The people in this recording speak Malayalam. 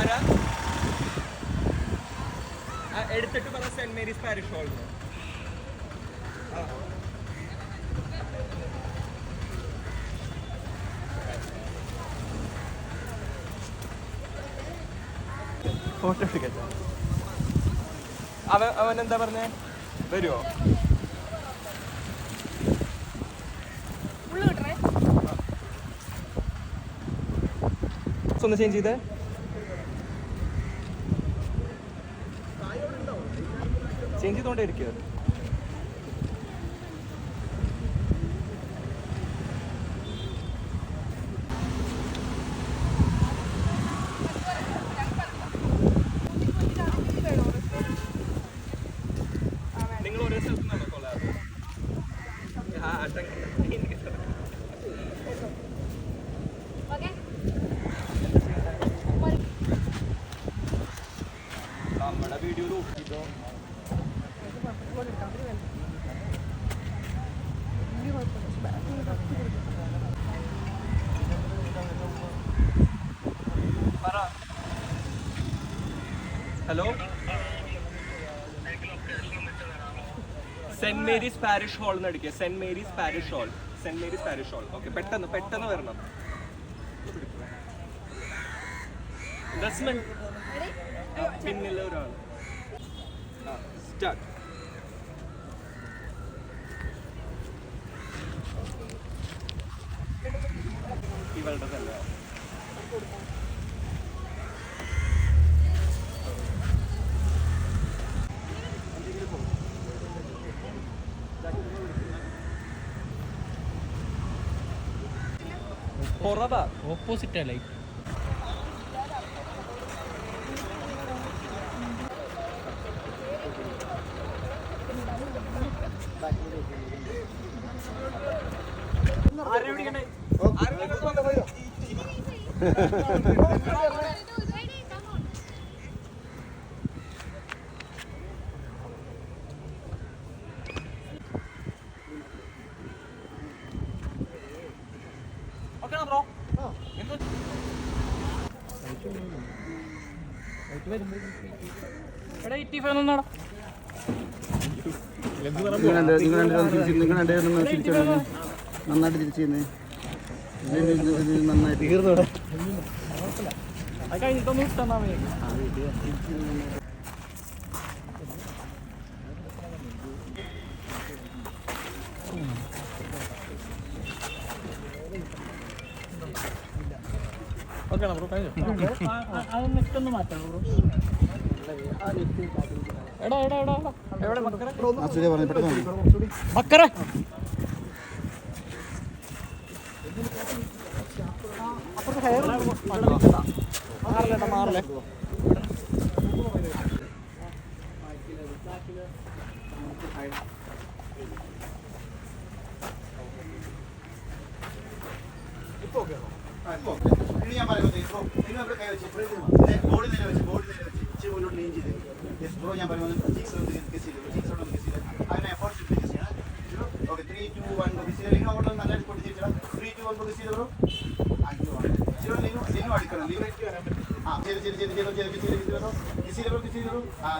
ആരാ? ആ, എടുത്തിട്ട് പറ സെന്റ് മേരീസ് പാരിഷ് ഹാളിൽ ഫോട്ടോ എടുക്കട്ടെ അവൻ അവൻ എന്താ പറഞ്ഞേ? വരുമോ ഒന്ന് ചേഞ്ച് ചെയ്തേ. ചേഞ്ച് ചെയ്തോണ്ടേ ഇരിക്കുക നിങ്ങൾ ഒരേ കൊള്ളാറ് ആ നമ്മുടെ video നോക്കിട്ടോ hello Saint Mary's parish hall എന്ന് അടിക്കുക Saint Mary's parish hall Saint Mary's parish hall okay പെട്ടെന്ന് പെട്ടെന്ന് വരണം. പിന്നിലെ ഒരാൾ സ്റ്റാർട്ട് ഇവളുടെ തന്നെ കുറവാ. ഓപ്പോസിറ്റ് അല്ലേ ഒന്നാടാ നിങ്ങൾ രണ്ടുപേരും. നന്നായിട്ട് തിരിച്ചു ചെയ്യുന്നേ ഓക്കെ ബ്രോ ബ്രോ എടാ എടാ എടാ. എവിടെ മക്കറെ മാറില്ല മാറില്ലേ ഇനി ഞാൻ പറയുന്നത് ബ്രോ, നിങ്ങൾ ഇവിടെ കൈ വെച്ച് ബോഡി നേരെ വെച്ച് ബോഡി നേരെ വെച്ച് ഇച്ചിരി മുന്നോട്ട് lean ചെയ്ത് ബ്രോ ഞാൻ പറയുന്നത് ಕುದಿಸಿದವರು ನೀನು ನೀನು ಅಡಿಕೊಳ್ಳ ನೀನು ಹಾಂ ಸೇರಿ ಸೇರಿ ಸೇರಿ ಸೇರಿ ಬಿಸಿ ಬಿಸಿದವರು ಬಿಸಿದವರು ಬಿಸಿದವರು ಹಾಂ